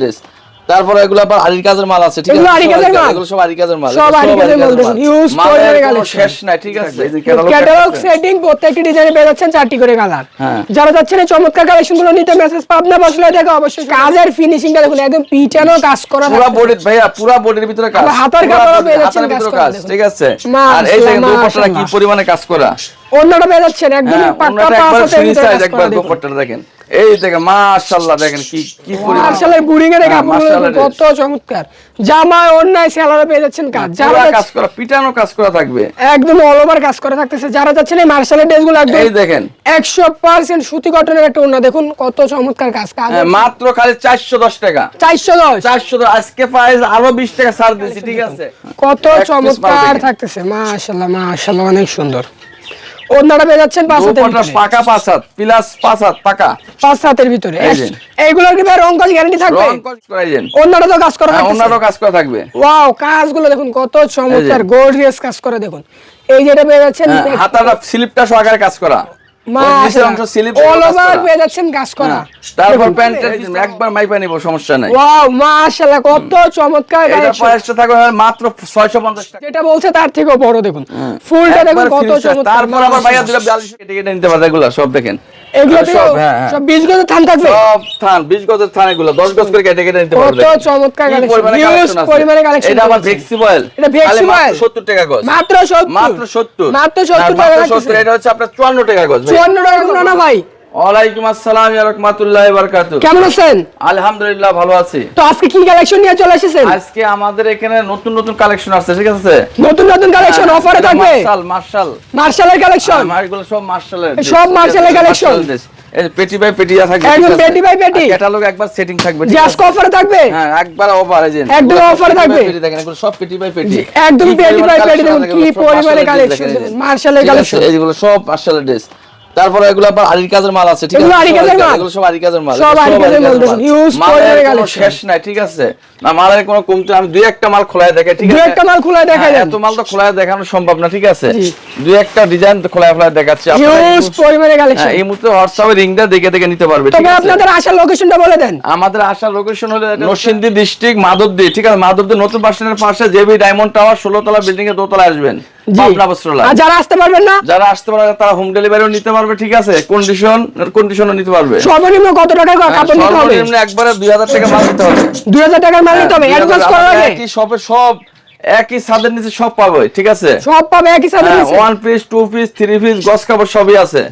Dress তারপরে এগুলো আবার আরির কাজের মাল আছে ঠিক আছে? এগুলো সব আরি কাজের মাল। সব এগুলো আরি কাজের মাল দেখুন, মালের পরিমাণে কোনো শেষ নাই ঠিক আছে? এই ক্যাটালগ সেটিং প্রত্যেকটি ডিজাইনে পেয়ে যাচ্ছেন চারটি করে কালার হ্যাঁ। যারা যাচ্ছেন এই চমৎকার কালেকশনগুলো নিতে মেসেজ পাবনা বসলে দেখো অবশ্যই কাজের ফিনিশিংটা দেখুন একদম পিটানো কাজ করা পুরা। বডি ভাইয়া পুরা বডির ভিতরে কাজ। হাতার পুরা পেয়ে যাচ্ছেন কাজ করা কাজ ঠিক আছে? আর এই দেখেন দুপাট্টাটা কি। পরিমাণে কাজ করা? অন্যটা একদম হ্যাঁ পাঁচ সাইজ একবার করা দেখেন। এই দেখেন মাশাআল্লাহ দেখেন কি কি পরিমাণ। মার্শালের বুড়িং এর হ্যাঁ, কত চমৎকার। জামায় অন্যায় সেলারে পেয়ে যাচ্ছেন কাজ। যারা কাজ করা পিটানো কাজ করা থাকবে। একদম অল ওভার কাজ করা থাকতেছে। যারা যাচ্ছেন এই মার্শালের ড্রেসগুলো একদম এই দেখেন। একশো পার্সেন্ট সুতি কটনের একটা ওড়না। দেখুন কত চমৎকার কাজ। কাজ হ্যাঁ, মাত্র খালি চারশো দশ টাকা। চারশো দশ। চারশো আজকে প্রাইস আরও বিশ টাকা ছাড় ঠিক আছে। কত চমৎকার। থাকতেছে মাশাল্লাহ মাশাল্লাহ অনেক সুন্দর। ওড়নাটা পেয়ে যাচ্ছেন পাঁচ হাতের ভিতরে। পাকা পাঁচ হাত প্লাস পাঁচ হাত পাকা। পাঁচ হাতের ভিতরে। এই এইগুলোর কি ভাই রং কাজ গ্যারান্টি থাকবে? কস তো কাজ করা হ্যাঁ থাকতেছে। কাজ করা থাকবে। ওয়াও কাজগুলো দেখুন কত চমৎকার গোল রেস কাজ করে দেখুন। এই যেটা পেয়ে যাচ্ছেন হ্যাঁ, হাতাটা স্লিপটা সহকারে কাজ করা। করা। হ্যাঁ, মাত্র ছয়শো পঞ্চাশ যেটা বলছে তার থেকেও বড় দেখুন। ফুলটা দেখুন কত চমৎকার। তারপর আবার ভাইয়া দুটা বিয়াল্লিশ কেটে কেটে নিতে পারে সব দেখেন। এগুলো সব হ্যাঁ হ্যাঁ। গজের থান থাকবে? সব থান 20 গজের থান এগুলো 10 গজ করে কেটে কেটে নিতে কত চমৎকার পরিমাণে এটা আবার এটা? 70 টাকা গজ। মাত্র 70 মাত্র 70 মাত্র 70 হ্যাঁ, টাকা 70 এটা হচ্ছে আপনার 54 টাকা গজ ভাই। 54 টাকা না ভাই। ওয়ালাইকুম আসসালাম ওয়া রাহমাতুল্লাহি ওয়া বারাকাতুহু। কেমন আছেন? আলহামদুলিল্লাহ ভালো আছি। তো আজকে কি কালেকশন নিয়ে চলে এসেছেন? আজকে আমাদের এখানে নতুন নতুন কালেকশন আছে ঠিক আছে? নতুন নতুন কালেকশন হ্যাঁ, অফারে থাকবে? মার্শাল মার্শাল মার্শালের কালেকশন আমার এগুলো সব মার্শালের সব মার্শালের collection? এই পেটি বাই পেটি থাকবে একদম পেটি বাই পেটি? ক্যাটালগ একবার সেটিং থাকবে? আজকে অফারে থাকবে? হ্যাঁ একবার এই একদম বাই থাকবে? পেটি দেখেন এগুলো সব পেটি বাই পেটি একদম পেটি বাই পেটি দেখুন, কি পরিমাণে। দেখুন, মার্শালের collection। এইগুলো সব মার্শালের ড্রেস তারপরে এগুলো আবার আরির কাজের মাল আছে ঠিক আছে? এগুলো কাজের মাল? এগুলো সব আরি কাজের মাল। সব এগুলো আরি কাজের মাল মালের পরিমাণে কোনো শেষ নাই ঠিক আছে? না মালের কোনো কমতি আমি দুই একটা মাল খোলায় দেখে ঠিক দু আছে? একটা মাল খোলায় দেখাই হ্যাঁ, এত মাল তো খোলায় দেখানো সম্ভব না ঠিক আছে? দুই একটা ডিজাইন তো খোলায় খোলায় দেখাচ্ছি আপনারা হিউজ একটু- পরিমাণে কালেকশন হ্যাঁ, এই মুহূর্তে হোয়াটসঅ্যাপে রিংটা দেখে দেখে নিতে পারবে ঠিক তবে আছে? আপনাদের আসার লোকেশনটা বলে দেন। আমাদের আসার লোকেশন হলো নরসিংদী ডিস্ট্রিক্ট মাধবদী ঠিক আছে? মাধবদী নতুন বাস স্ট্যান্ডের পাশে জেবি ডায়মন্ড টাওয়ার ষোলো তলা বিল্ডিং এর দোতলা আসবেন। জি। পাবনা বস্ত্রালয়। আর যারা আসতে পারবেন না? যারা আসতে পারে তারা হোম ডেলিভারিও নিতে পারবে ঠিক আছে? কন্ডিশন কন্ডিশনও নিতে পারবে। সর্বনিম্ন কত টাকার কাপড় নিতে হবে? সর্বনিম্ন একবারে দুই হাজার টাকা মাল নিতে হবে। দুই হাজার টাকার মাল নিতে হবে। হ্যাঁ, অ্যাডভান্স করার আগে। একই সবে সব একই ছাদের নিচে সব পাবে ঠিক আছে? সব পাবে একই নিচে। One piece two piece three piece গস কাপড় সবই আছে।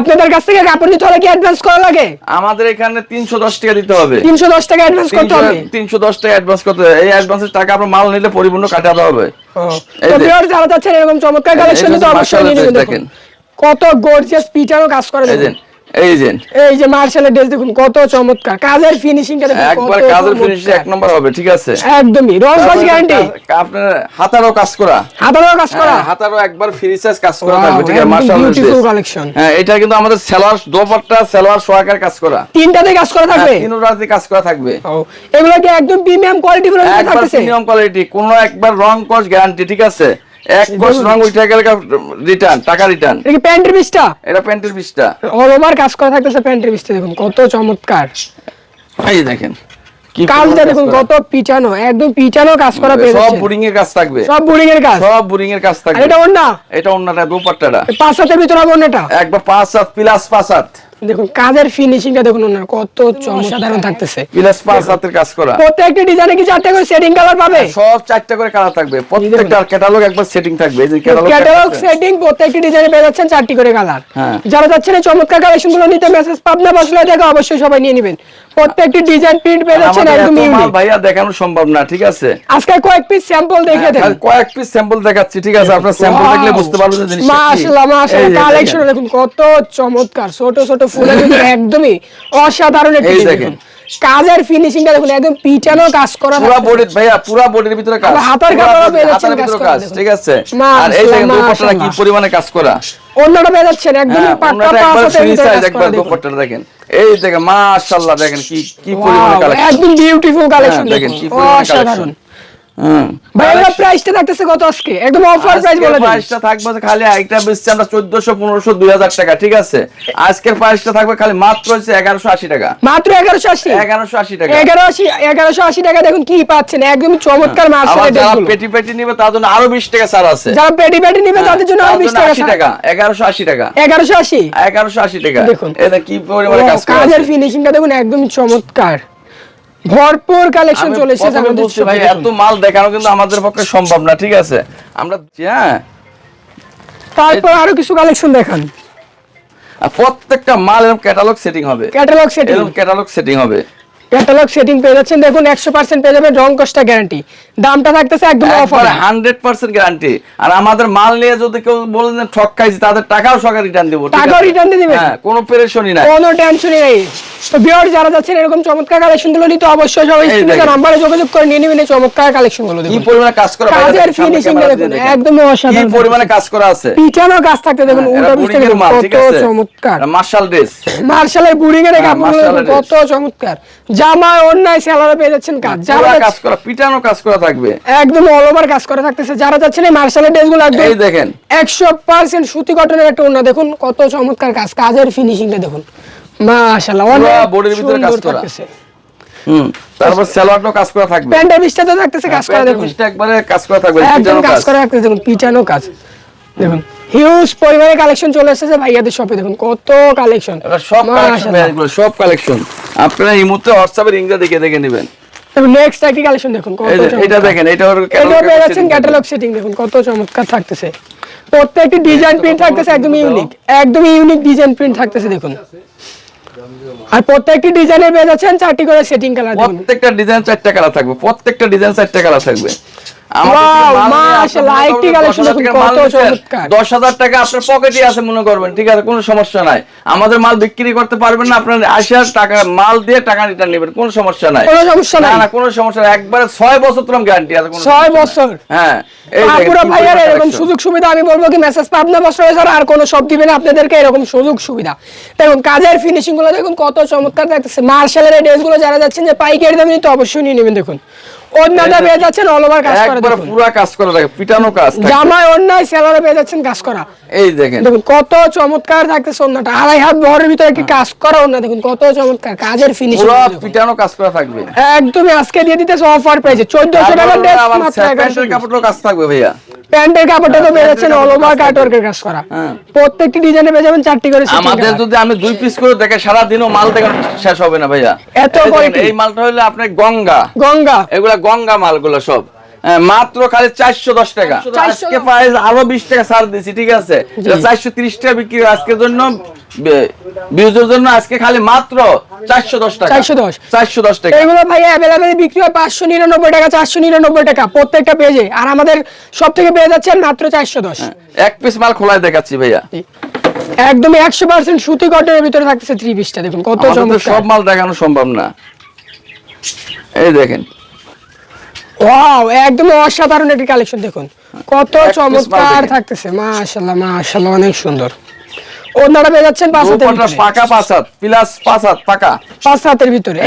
আপনাদের কাছ থেকে কাপড় নিতে হলে কি অ্যাডভান্স করা লাগে? আমাদের এখানে তিনশো দশ টাকা দিতে হবে। তিনশো দশ টাকা অ্যাডভান্স করতে হবে? তিনশো দশ টাকা অ্যাডভান্স করতে হবে। এই অ্যাডভান্সের টাকা আপনার মাল নিলে পরিপূর্ণ কাটাতে হবে। তো ভিউয়ার যারা চাচ্ছেন এরকম চমৎকার কালেকশন তো অবশ্যই নিয়ে নেবেন দেখেন। কত গর্জিয়াস পিটারও কাজ করে দেখুন। এই যে। এই যে মার্শালের ড্রেস দেখুন কত চমৎকার। কাজের ফিনিশিংটা দেখুন একবার কাজের। ফিনিশ এক নম্বর হবে ঠিক আছে? একদমই। রং গ্যারান্টি আপনার হাতারও কাজ করা। হাতারও কাজ করা। হ্যাঁ, হাতারও একবার ফ্রি সাইজ কাজ করা থাকবে ঠিক আছে? beautiful collection। হ্যাঁ এটা কিন্তু আমাদের সেলোয়ার দোপাট্টা সেলোয়ার সোয়াকার কাজ করা। তিনটাতে কাজ করা থাকবে? তিন রাতে কাজ করা থাকবে। এগুলো কি একদম প্রিমিয়াম কোয়ালিটি গুলো প্রিমিয়াম কোয়ালিটি কোন একবার রং কস গ্যারান্টি ঠিক আছে? এক কস দেখুন। রং উঠে গেলে রিটার্ন টাকা রিটার্ন এটা কি প্যান্টের এটা প্যান্টের অল ওভার কাজ করা থাকতেছে প্যান্টের দেখুন কত চমৎকার। এই দেখেন কাজটা দেখুন কত পিছানো একদম পিছানো কাজ করা পেয়ে সব বুরিং এর কাজ থাকবে। সব বোরিং এর কাজ। সব বুরিং এর কাজ থাকবে। এটা অন্য এটা অন্যটা দোপাট্টাটা। পাঁচ হাতের ভিতরে হবে অন্যটা একবার পাঁচ সাত প্লাস পাঁচ সাত দেখুন কাজের ফিনিশিংটা দেখুন ওনার কত চমৎকার থাকতেছে। প্লাস পাঁচ সাতের কাজ করা। প্রত্যেকটি ডিজাইনে কি চারটে করে সেটিং কালার পাবে? সব চারটা করে কালার থাকবে। প্রত্যেকটা ক্যাটালগ একবার সেটিং থাকবে। এই যে ক্যাটালগ ক্যাটালগ সেটিং প্রত্যেকটি ডিজাইনে পেয়ে যাচ্ছেন চারটি করে কালার হ্যাঁ। যারা যাচ্ছেন এই চমৎকার কালেকশনগুলো নিতে মেসেজ পাবনা বসলে দেখো অবশ্যই সবাই নিয়ে নেবেন। প্রত্যেকটি ডিজাইন প্রিন্ট পেয়ে যাচ্ছেন একদম ইউনিক ভাইয়া দেখানো সম্ভব না ঠিক আছে? আজকে কয়েক পিস স্যাম্পল দেখে দেন। কয়েক পিস স্যাম্পল দেখাচ্ছি ঠিক আছে? আপনার স্যাম্পল দেখলে বুঝতে পারবেন যে জিনিসটা মাশাআল্লাহ মাশাআল্লাহ কালেকশন দেখুন কত চমৎকার ছোট ছোট একদমই অসাধারণ একটি দেখেন। কাজের ফিনিশিংটা দেখুন একদম পিটানো কাজ করা পুরা। বডির ভাইয়া পুরা বডির ভিতরে কাজ। হাতার হাতার কাজ করা ঠিক আছে? আর এই দেখেন দোপাট্টাটা কি। পরিমাণে কাজ করা? অন্যটা পেয়ে একদম হ্যাঁ একবার ভিতরে দেখেন। এই দেখেন মাশাআল্লাহ দেখেন কি কি পরিমাণে কালেকশন একদম বিউটিফুল কালেকশন হ্যাঁ, দেখেন কি পরিমাণে কালেকশন প্রাইসটা থাকতেছে কত আজকে? একদম অফার প্রাইস বলে প্রাইসটা থাকবে খালি একটা বেচছি আমরা চোদ্দশো পনেরোশো দুই হাজার টাকা ঠিক আছে? আজকের প্রাইসটা থাকবে খালি মাত্র হচ্ছে এগারোশো আশি টাকা। মাত্র দেখুন কি পাচ্ছেন একদম চমৎকার আবার মার্শালের যারা পেটি পেটি নিবে তার জন্য আরও বিশ টাকা ছাড় আছে। যারা পেটি পেটি নিবে তাদের জন্য আরও টাকা দেখুন। এটা কি পরিমাণে কাজ করা কাজের ফিনিশিংটা দেখুন একদম চমৎকার। ভরপুর কালেকশন চলে এসেছে ভাই এত মাল দেখানো কিন্তু আমাদের পক্ষে সম্ভব না ঠিক আছে? আমরা হ্যাঁ। তারপর আরও কিছু কালেকশন দেখান। আর প্রত্যেকটা মাল এরকম ক্যাটালগ সেটিং হবে। ক্যাটালগ সেটিং এরকম ক্যাটালগ সেটিং হবে। ক্যাটালগ সেটিং পেয়ে যাচ্ছেন। দেখুন একশো পার্সেন্ট পেয়ে যাবেন রং কস্টা গ্যারান্টি দামটা থাকতেছে একদম অফার হান্ড্রেড পার্সেন্ট গ্যারান্টি আর আমাদের মাল নিয়ে যদি কেউ বলেন যে ঠক খাইছি তাদের টাকাও সরকার রিটার্ন দেবো টাকা রিটার্ন? দিয়ে দিবেন? হ্যাঁ কোনো পেরেশানি নাই। কোনো টেনশনই নেই। তো বিয়ার যারা যাচ্ছেন এরকম চমৎকার কালেকশনগুলো নিতে অবশ্যই সবাই দেখেন। নাম্বারে যোগাযোগ করে নিয়ে নেবেন এই চমৎকার কালেকশনগুলো কি পরিমাণে কাজ করা কাজের ফিনিশিং দেখুন দিয়ে দেখেন। কি পরিমাণে কাজ করা আছে। পিছানো কাজ থাকতে দেখুন হ্যাঁ, উল্টা দেখুন মাল, কত চমৎকার। মার্শাল ড্রেস মার্শালের বুড়িং এর দেখুন কত চমৎকার। জামা অন্যায় সেলারে পেয়ে যাচ্ছেন কাজ যারা কাজ করা পিটানো কাজ করা থাকবে। একদম অল ওভার কাজ করা থাকতেছে যারা যাচ্ছেন এই মার্শালের ড্রেসগুলো একদম এই দেখেন। একশো পার্সেন্ট সুতি কটনের একটা ওড়না দেখুন কত চমৎকার কাজ কাজের ফিনিশিংটা দেখুন। মাশাআল্লাহ অনেক বডির ভিতরে কাজ করা। হুম তারপর সালোয়ারটাও কাজ করা থাকবে। প্যান্টের বিশটা থাকতেছে কাজ করা দেখুন। একবারে কাজ করা থাকবে একদম কাজ কাজ। করা থাকতেছে দেখুন পিছানো কাজ। দেখুন হিউজ পরিমাণে কালেকশন চলে এসেছে ভাইয়াদের শপে দেখুন কত কালেকশন সব কালেকশন সব কালেকশন আপনারা এই মুহূর্তে হোয়াটসঅ্যাপের দেখে দেখে নেবেন। নেক্সট একটি কালেকশন দেখুন কত এটা দেখেন এটা ওর ক্যাটালগ সেটিং দেখুন। কত চমৎকার থাকতেছে। প্রত্যেকটি ডিজাইন প্রিন্ট থাকতেছে একদম ইউনিক একদম ইউনিক ডিজাইন প্রিন্ট থাকতেছে দেখুন। আর প্রত্যেকটি ডিজাইনের পেয়ে যাচ্ছেন চারটি করে সেটিং কালার প্রত্যেকটা ডিজাইন চারটা কালার থাকবে, প্রত্যেকটা ডিজাইন চারটা কালার থাকবে। আমাদের Wow, মাল নিয়ে আপনি মাশাআল্লাহ, আরেকটি করবেন collection 10,000 দেখুন, টাকার মাল কত নিচ্ছেন, চমৎকার। 10,000 টাকা আপনার পকেটে আছে মনে করবেন ঠিক আছে কোনো সমস্যা নাই। আমাদের মাল বিক্রি করতে পারবেন না আপনার আশি টাকা মাল দিয়ে টাকা রিটার্ন নেবেন কোনো সমস্যা নাই। কোনো সমস্যা নাই। না কোনো সমস্যা নাই একবারে ছয় বছর তোমার গ্যারান্টি আছে ছয় বছর? হ্যাঁ আপুরা ভাইয়ার এরকম সুযোগ সুবিধা আমি বলব কি মেসেজ পাবনা বছরে ছাড়া আর কোনো সব দিবেন আপনাদেরকে এরকম সুযোগ সুবিধা। দেখুন কাজের ফিনিশিংগুলো দেখুন কত চমৎকার দেখতেছে। মার্শালের এই ড্রেসগুলো যারা যাচ্ছেন যে পাইকারি দামে নিতে অবশ্যই নিয়ে নেবেন দেখুন। পেয়ে যাচ্ছেন অল ওভার কাজ করা একবারে পুরা কাজ করা থাকে পিটানো কাজ। জামায় সেলারে পেয়ে যাচ্ছেন কাজ করা। এই দেখেন। দেখুন কত চমৎকার থাকতেছে আড়াই হাত বহরের ভিতরে একটি কাজ করা দেখুন কত চমৎকার কাজের ফিনিশিং পুরো পিটানো কাজ করা থাকবে। একদমই আজকে দিয়ে দিতেছে অফার চোদ্দশো টাকার ড্রেস মাত্র কাপড়ের কাজ থাকবে ভাইয়া। প্যান্টের কাপড়টা তো বেরোচ্ছেন অল ওভার কাটওয়ার্কের কাজ করা। হ্যাঁ। প্রত্যেকটি ডিজাইনে পেয়ে যাবেন চারটি করে আমাদের যদি আমি দুই পিস করে দেখে সারা দিনও মাল দেখেন শেষ হবে না ভাইয়া। এত এই এই মালটা হলো আপনার গঙ্গা। গঙ্গা। এগুলা গঙ্গা মালগুলো সব। হ্যাঁ, মাত্র খালি চারশো দশ টাকা। আজকে প্রাইস আরও বিশ টাকা ছাড় দিছি ঠিক আছে? চারশো তিরিশ টাকা বিক্রি আজকের জন্য। বিউজের জন্য আজকে খালি মাত্র চারশো দশ টাকা। 410 চারশো দশ টাকা। এগুলো ভাই অ্যাভেলেবেল বিক্রি হয় পাঁচশো নিরানব্বই টাকা চারশো নিরানব্বই টাকা। প্রত্যেকটা পেজে আর আমাদের সব থেকে পেয়ে যাচ্ছেন মাত্র চারশো দশ। এক পিস মাল খোলায় দেখাচ্ছি ভাইয়া। একশো পার্সেন্ট সুতি কটনের ভিতরে থাকতেছে থ্রি পিসটা দেখুন কত সব মাল দেখানো সম্ভব না। এই দেখেন। ওয়াও একদম অসাধারণ একটি কালেকশন দেখুন। কত চমৎকার থাকতেছে মাশাআল্লাহ মাশাআল্লাহ অনেক সুন্দর। ওনারা পেয়ে যাচ্ছেন পাঁচ হাতের। পাকা পাঁচ হাত প্লাস পাঁচ হাত পাকা। পাঁচ হাতের ভিতরে।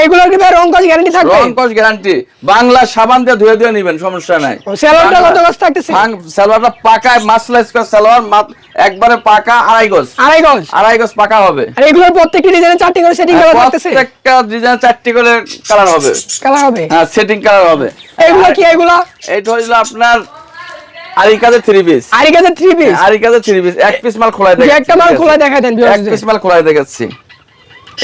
এইগুলোর কি ভাই রং গ্যারান্টি থাকবে? রং কস গ্যারান্টি বাংলা সাবান দিয়ে ধুয়ে ধুয়ে নিবেন সমস্যা নাই। ও, কত গজ থাকতেছে? সালোয়ারটা পাকায় মাসলাইজ করা সালোয়ার একবারে পাকা আড়াই গজ। আড়াই গজ? আড়াই গজ পাকা হবে। আর এগুলোর প্রত্যেকটি ডিজাইনে চারটি করে সেটিং করা থাকতেছে? প্রত্যেকটা ডিজাইন চারটি করে কালার হবে। কালার হবে? হ্যাঁ সেটিং কালার হবে। এইগুলো কি এগুলো এইটা হইল আপনার আরিকাজের থ্রি পিস আড়াই গজের থ্রি পিস আরিকাজের থ্রি পিস এক পিস মাল খোলায় দেখাচ্ছি, একটা মাল খোলা দেখায় দেন এক পিস মাল খোলায় দেখাচ্ছি।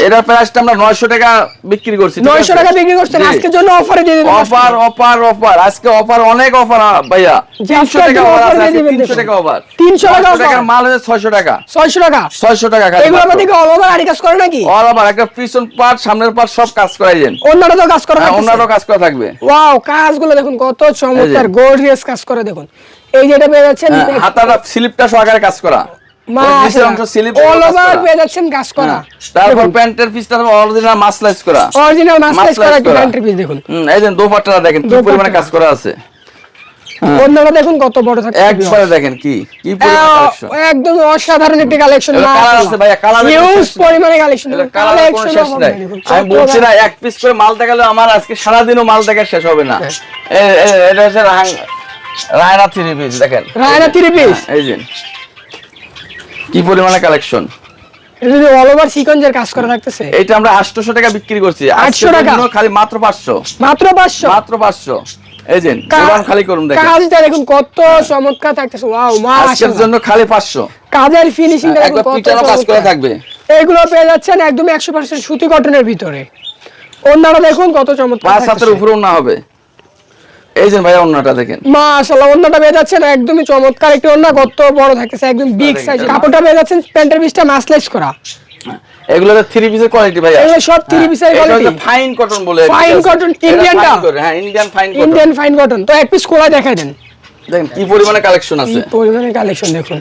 এটার প্রাইসটা আমরা নয়শো টাকা বিক্রি করছি ঠিক নয়শো আছে? টাকা বিক্রি করছেন আজকের জন্য অফারে দিয়ে দেবেন অফার অফার অফার আজকে অফার অনেক অফার ভাইয়া। যে তিনশো আজকে টাকা অফার আছে দিয়ে দিবেন তিনশো দেখুন। টাকা অফার 300 টাকা offer। টাকার মাল হচ্ছে ছয়শো টাকা। ছয়শো টাকা। ছয়শো টাকা খালি এগুলোর মাত্র। অল ওভার আড়ি কাজ করে নাকি? অল ওভার একটা পিছন পার্ট সামনের পার্ট সব কাজ করাই দেন। অন্যরা তো কাজ করা হ্যাঁ, থাকতেছে। কাজ করা থাকবে। ওয়াও কাজগুলো দেখুন কত চমৎকার যে। কাজ করে দেখুন। এই যেটা পেয়ে যাচ্ছেন হ্যাঁ, হাতাটা স্লিপটা সহকারে কাজ করা। নিচের অংশ স্লিপ অল ওভার পেয়ে যাচ্ছেন কাজ করা। তারপর প্যান্টের পিসটা অরিজিনাল মাসলাইজ করা। অরিজিনাল মাস্টাইজ মাসলাইজ করা প্যান্টের পিস দেখুন। এই যে দোপাট্টাটা দেখেন কি পরিমাণে কাজ করা আছে। অন্যরা দেখুন কত বড় থাকে একবারে দেখেন কি কি একদম অসাধারণ একটি কালেকশন এগুলো আছে ভাইয়া, colour এর শেষ নেই। পরিমাণে কালেকশন কালার শেষ নাই। আমি বলছি না এক পিস করে মাল দেখালে আমার আজকে সারাদিনও মাল দেখা শেষ হবে না। এ- এটা হচ্ছে রায়না থ্রি পিস দেখেন। রায়না থ্রি পিস এই যে। কি পরিমাণে কালেকশন যদি অল ওভার সিকোয়েন্সের কাজ করা থাকতেছে। এইটা আমরা 800 টাকা বিক্রি করছি। 800 টাকা? খালি মাত্র 500 মাত্র পাঁচশো? মাত্র 500 এই যে দোকান খালি করুন দেখেন। কাজটা দেখুন কত চমৎকার থাকতেছে। ওয়াও আজকের জন্য খালি 500 কাজের ফিনিশিং কাজ করা থাকবে। এগুলো পেয়ে যাচ্ছেন একদম একশো পার্সেন্ট সুতি কটনের ভিতরে। অন্যরা দেখুন কত চমৎকার পাঁচ হাতের না হবে। এই যে ভাইয়া অন্যটা দেখেন। মাশাআল্লাহ অন্যটা পেয়ে যাচ্ছেন একদমই চমৎকার একটি অন্য কত বড় থাকতেছে একদম বিগ সাইজ কাপড়টা যাচ্ছেন প্যান্টের পিসটা মাসলাইজ করা। এগুলো থ্রি পিসের কোয়ালিটি ভাইয়া। এগুলো সব এর quality। ফাইন কটন বলে Indian-টা? fine cotton, হ্যাঁ Indian fine cotton Indian fine cotton তো এক পিস কোলা দেখাই দেন। দেখেন কি পরিমাণে কালেকশন কি আছে পরিমাণে কালেকশন দেখুন।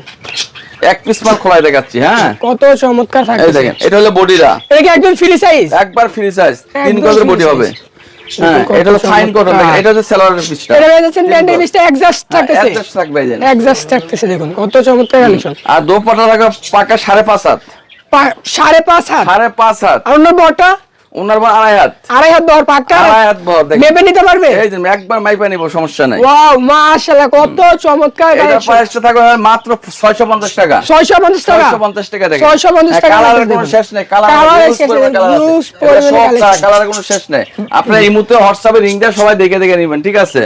এক পিস মাল খোলাই দেখাচ্ছি হ্যাঁ। কত চমৎকার এই দেখেন এটা হলো বডিরা এটা কি একদম ফ্রি সাইজ একবার ফ্রি সাইজ তিন গজের বডি হবে। এটা হলো ফাইন কটন। এটা হচ্ছে সেলোয়ারের পিসটা এটা হচ্ছে প্যান্টের পিসটা এক্সাস্ট থাকতেছে। এক্সাস্ট থাকবে এই এক্সাস্ট থাকতেছে দেখুন কত চমৎকার কালেকশন আর দোপাটা থাকবে পাকা সাড়ে পাঁচ হাত। সাড়ে পাঁচ হাত? সাড়ে পাঁচ হাত। আর অন্য বড়টা ওনার বা আড়াই হাত। আড়াই হাত দর পাক্কা আড়াই হাত ভর মেপে নিতে পারবে? এই একবার মাইপা নিব সমস্যা নাই। ওয়াও মাশাআল্লাহ কত চমৎকার এটা প্রাইসটা থাকবে মাত্র 650 টাকা। 650 টাকা? 650 টাকা দেখেন। 650 টাকা কালারের কোনো শেষ নেই কালার কালারের শেষ নেই, কালার। কালারের কোনো শেষ নেই। এই মুহূর্তে হোয়াটসঅ্যাপে রিং দিয়ে সবাই দেখে দেখে নেবেন ঠিক আছে?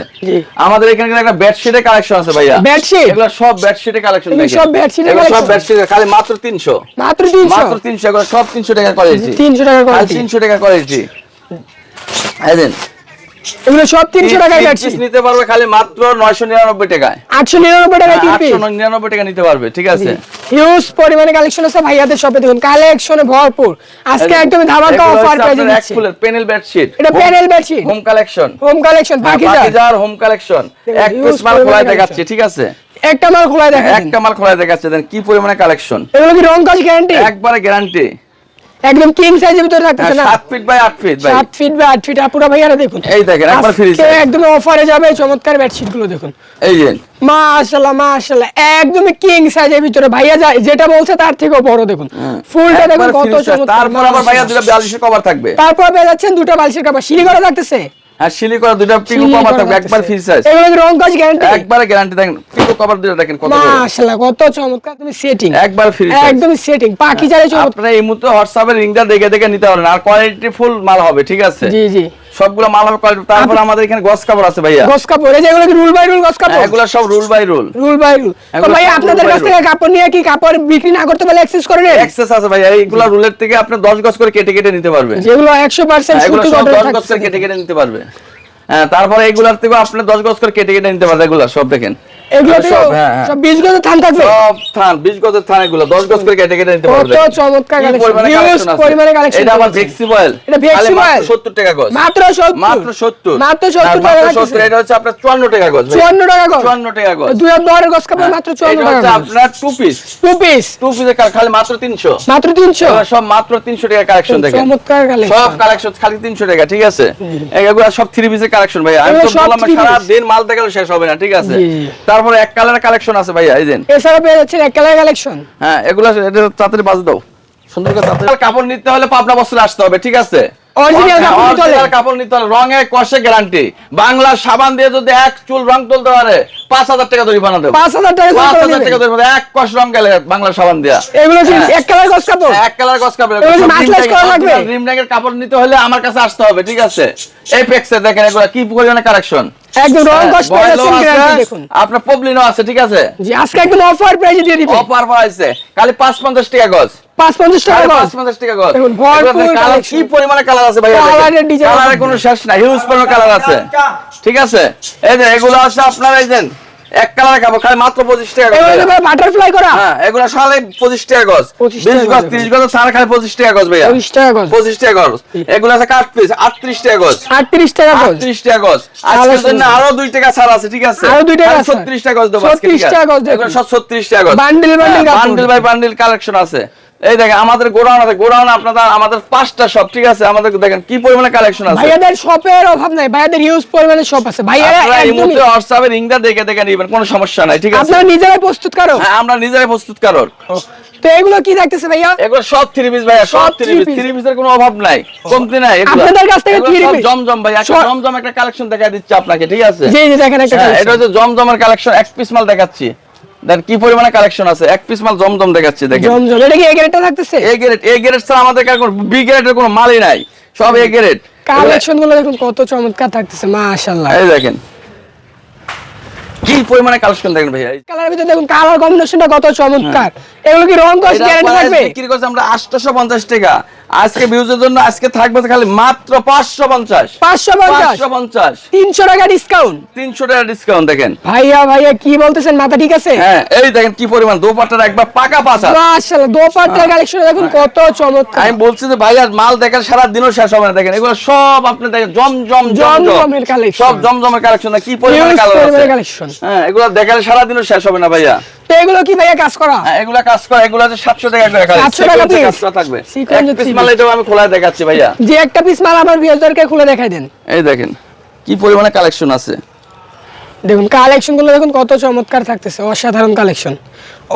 আমাদের এখানে একটা বেডশিটের কালেকশন আছে ভাইয়া। বেডশিট এগুলো সব বেডশিটের কালেকশন দেখেন। সব এগুলো সব collection? বেডশিট খালি মাত্র 300 মাত্র 300 মাত্র 300 এগুলো সব 300 টাকা কোয়ালিটি 300 টাকা কোয়ালিটি 300 টাকা কোয়ালিটি এই এগুলো সব 300 টাকায় piece নিতে পারবে খালি মাত্র 999 টাকায়। 899 টাকায় তিন পিস 899 টাকা নিতে পারবে ঠিক আছে? হিউজ পরিমাণে কালেকশন আছে ভাইয়াদের শপে দেখুন কালেকশনে ভরপুর। আজকে একদম ধামাকা অফার প্রাইজে দিচ্ছি। প্যানেল বেডশিট এটা panel bedsheet home collection home collection home collection এক পিস মাল দেখাচ্ছি ঠিক আছে? একটা মাল খোলা দেখেন একটা মাল খোলাই দেখাচ্ছে দেন কি পরিমাণে কালেকশন এগুলো কি রং কাজ গ্যারান্টি একবারে গ্যারান্টি একদম কিং সাইজের ভিতরে থাকতেছে না? 7 ফিট বাই 8 ফিট ভাই। 7 ফিট বাই 8 ফিট আপুরা ভাইয়ারা দেখুন। এই দেখেন একবার ফ্রি একদম অফারে যাবে চমৎকার বেডশিটগুলো দেখুন। এই যে। মাশাআল্লাহ মাশাআল্লাহ একদম কিং সাইজের ভিতরে। ভাইয়া যেটা বলছে তার থেকেও বড় দেখুন। ফুলটা দেখুন কত। চমৎকার। তারপর আবার ভাইয়া দুটো 42 কভার থাকবে। তারপর পেয়ে যাচ্ছেন দুটো বালিশের কভার শিলিগড়া করা থাকতেছে? আর শিলি করা দুটো পিকো কভার থাকবে একবার। ফ্রি সাইজ এগুলো রং কাজ গ্যারান্টি একবারে গ্যারান্টি দেখেন পিকো কভার দুটো দেখেন কত মাশাআল্লাহ কত চমৎকার তুমি সেটিং একবার ফ্রি সাইজ একদম সেটিং পাখি যারা চমৎকার আপনারা এই মুহূর্তে হোয়াটসঅ্যাপে রিংটা দেখে দেখে নিতে পারেন আর কোয়ালিটি ফুল মাল হবে ঠিক আছে? জি জি। সবগুলো মাল হবে কোয়ালিটি তারপর আমাদের এখানে গস কাপড় আছে ভাইয়া। গস কাপড় এই যে এগুলো কি রুল বাই রুল গস কাপড়? এগুলো সব rule by rule. Rule by rule. তো ভাই আপনাদের কাছ থেকে কাপড় নিয়ে কি কাপড় বিক্রি না করতে পারলে এক্সেস করে নেন? এক্সেস আছে ভাইয়া এইগুলো রুলের থেকে আপনি 10 গস করে কেটে কেটে নিতে পারবে। যেগুলো 100% হ্যাঁ, এগুলো সব 10 গস করে কেটে কেটে নিতে পারবে। হ্যাঁ তারপরে এইগুলার থেকে আপনি 10 গস করে কেটে কেটে নিতে পারবে এগুলো সব দেখেন। সব হ্যাঁ হ্যাঁ। সব 20 গজের থান থাকবে? সব থান 20 গজের থান এগুলো 10 গজ করে কেটে কেটে নিতে কত চমৎকার কালেকশন পরিমাণে হিউজ collection আছে। পরিমাণে কালেকশন এটা আবার ভেক্সি বয়েল এটা Vexi Boil? 70 টাকা গজ। মাত্র 70 মাত্র 70 মাত্র 70 হ্যাঁ, টাকা মাত্র রাখতেছে। 70 এটা হচ্ছে আপনার 54 টাকা গজ 54 টাকা গজ। 54 টাকা গজ। দুই দরের গজ কাপড় মাত্র 54 টাকা গজ। আপনার two piece two piece two পিসের খালি মাত্র 300 মাত্র 300 সব মাত্র 300 টাকা কালেকশন দেখেন। চমৎকার সব কালেকশন কালেকশন খালি 300 টাকা ঠিক আছে? এগুলো সব থ্রি পিসের কালেকশন ভাই। আমি তো বললাম সারা দিন মাল দেখালে শেষ হবে না ঠিক আছে। তারপরে এক কালারের কালেকশন আছে ভাইয়া এই দেন এছাড়া পেয়ে যাচ্ছেন এক কালার কালেকশন হ্যাঁ এগুলো এটা তাড়াতাড়ি বাজ দাও। সুন্দর করে তাড়াতাড়ি কাপড় নিতে হলে পাবনা বস্ত্রে আসতে হবে ঠিক আছে? Original কাপড় নিতে হলে? Original কাপড় নিতে হলে রঙে কষে গ্যারান্টি বাংলা সাবান দিয়ে যদি এক চুল রং তুলতে পারে পাঁচ হাজার টাকা জরিমানা দেবো 5000 টাকা পাঁচ হাজার টাকা জরিমানা এক কষ রং গেলে বাংলা সাবান দেয়া। এগুলো হ্যাঁ। এক কালার কাপড়? এক কালার গস কাপড় নিতে হলে আমার কাছে আসতে হবে ঠিক আছে? এই পেক্সে দেখেন এগুলো কি পরিমাণে কালেকশন একদম রং পেয়ে গ্যারান্টি দেখুন। আপনার পবলিনও আছে ঠিক আছে? জি আজকে একদম অফার প্রাইসে দিয়ে অফার পাইছে খালি পাঁচ পঞ্চাশ টাকা গজ। 550 টাকা গজ। পাঁচ পঞ্চাশ টাকা গজ। দেখুন, ভরপুর কালার কি পরিমাণে কালার আছে ভাই কালারের কোনো শেষ নাই হিউজ পরিমাণে কালার আছে। ঠিক আছে? এই যে এগুলো আছে আপনার এই যে এক কালার কাপড় খালি মাত্র পঁচিশ টাকা। বাটারফ্লাই করা? হ্যাঁ এগুলো সালে পঁচিশ টাকা গজ। বিশ গজ। তিরিশ গজ তার খালি পঁচিশ টাকা গজ ভাইয়া। পঁচিশ টাকা গজ। পঁচিশ টাকা গজ। এগুলো আছে কাঠ পিস আটত্রিশ টাকা গজ। 38 টাকা গজ। আটত্রিশ টাকা গজ। আজকের জন্য আরও দুই টাকা ছাড় আছে ঠিক আছে? আরও দুই টাকা ছত্রিশ টাকা গজ দেবো ছত্রিশ 36 ঠিক আছে? টাকা গজ। এগুলো সব ছত্রিশ টাকা গজ। Bundle bundle bundle by bundle collection আছে। এই দেখেন আমাদের গোডাউন আছে গোডাউন আপনাদের আমাদের পাঁচটা সব ঠিক আছে? আমাদের দেখেন কি পরিমাণে কালেকশন আছে? ভাইয়াদের শপের অভাব নাই ভাইয়াদের হিউজ পরিমাণে শপ আছে। ভাইয়ারা এই মুহূর্তে হোয়াটসঅ্যাপে রিংটা দেখে দেখে নেবেন কোনো সমস্যা নাই ঠিক আছে? আপনারা নিজেরাই প্রস্তুত করো? হ্যাঁ আমরা নিজেরাই প্রস্তুতকারক তো এগুলো কি থাকতেছে ভাইয়া? এগুলো সব থ্রি পিস ভাইয়া সব থ্রি পিস। থ্রি পিসের কোনো অভাব নাই কমতি নাই এগুলো। আপনাদের কাছ থেকে সব piece। জমজম ভাই একটা জমজম একটা কালেকশন দেখা দিচ্ছে আপনাকে ঠিক আছে? জি জি দেখেন একটা হ্যাঁ, এটা হচ্ছে জমজমের কালেকশন এক পিস মাল দেখাচ্ছি। দেন কি পরিমাণে কালেকশন আছে? এক পিস মাল জমজম দেখাচ্ছি দেখেন। জমজম এটা কি এই গ্রেডটা থাকতেছে? এ গ্রেড এ গ্রেড ছাড়া আমাদের কাছে কোনো বি গ্রেডের কোনো মালই নাই। সব এ গ্রেড কালেকশনগুলো দেখুন কত চমৎকার থাকতেছে মাশাআল্লাহ। এই দেখেন। কি পরিমাণে কালেকশন দেখেন ভাইয়া কালারের ভিতরে দেখুন কালার কম্বিনেশনটা কত চমৎকার। এগুলো কি রং কস গ্যারান্টি থাকবে? বিক্রি করছি আমরা 850 টাকা। আজকে ভিউজের জন্য আজকে থাকবে খালি মাত্র 550 550 550 300 টাকা ডিসকাউন্ট 300 টাকা ডিসকাউন্ট দেখেন। ভাইয়া ভাইয়া কি বলতেছেন? মাথা ঠিক আছে? হ্যাঁ এই দেখেন কি পরিমাণ দোপাট্টার একবার পাকা পাঁচা মাশাআল্লাহ দোপাট্টা কালেকশন দেখুন কত চমৎকার। আমি বলছি যে ভাই আর মাল দেখেন সারা দিনও শেষ হবে না। দেখেন এগুলো সব আপনি দেখেন জম জম জম জমজমের collection। সব জমজমের কালেকশন কি পরিমাণে collection। হ্যাঁ এগুলো দেখালে সারা দিনও শেষ হবে না ভাইয়া। তো এগুলো কি ভাইয়া কাজ করা? এগুলো কাজ করা এগুলো আছে 700 টাকা করে খালি। 700 টাকা কাজ থাকবে। এক পিস মাল। এটাও আমি খোলা দেখাচ্ছি ভাইয়া। যে একটা পিস মাল আমার ভিউয়ারদেরকে খুলে দেখাই দেন। এই দেখেন কি পরিমাণে কালেকশন আছে। দেখুন কালেকশনগুলো দেখুন কত চমৎকার থাকতেছে অসাধারণ কালেকশন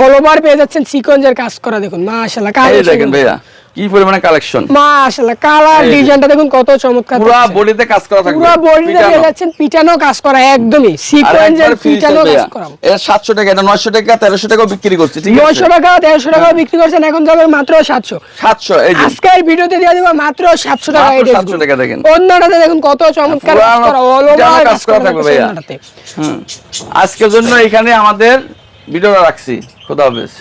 অল ওভার পেয়ে যাচ্ছেন সিকোয়েন্সের কাজ করা দেখুন মাশাআল্লাহ এই কালেকশন দেখেন ভাইয়া। কি পরিমাণে কালেকশন মাশাআল্লাহ কালার ডিজাইনটা দেখুন কত চমৎকার পুরো বডিতে কাজ করা থাকবে। পুরো বডিতে। পেয়ে যাচ্ছেন পিটানো কাজ করা একদমই। সিকোয়েন্সের পিটানো কাজ করা। এটা 700 টাকা এটা 900 টাকা 1300 টাকাও বিক্রি করছি ঠিক আছে? 900 টাকা 1300 টাকা বিক্রি করছেন এখন যাবে মাত্র 700 700 এই যে। আজকের ভিডিওতে দিয়ে দিব মাত্র 700 টাকা এই 700 টাকা দেখেন। অন্যটাতে দেখুন কত চমৎকার কাজ করা অল ওভার কাজ করা থাকবে ভাইয়া। হুম। আজকের জন্য এখানে আমাদের ভিডিওটা রাখছি। খোদা হাফেজ।